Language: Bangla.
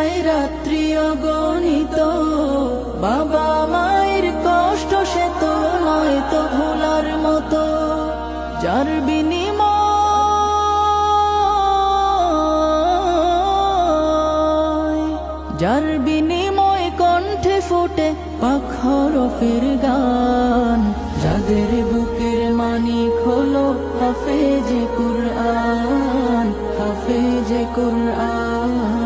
যায় রাত্রি অগণিত। বাবা মায়ের কষ্ট সে তো নয় তো ভোলার মতো। যার বিনিময় যার বিনিময় কণ্ঠে ফোটে পাখরফের গান। যাদের বুকের মানিক হলো হাফেজ কুরআন হাফেজ কুরআন।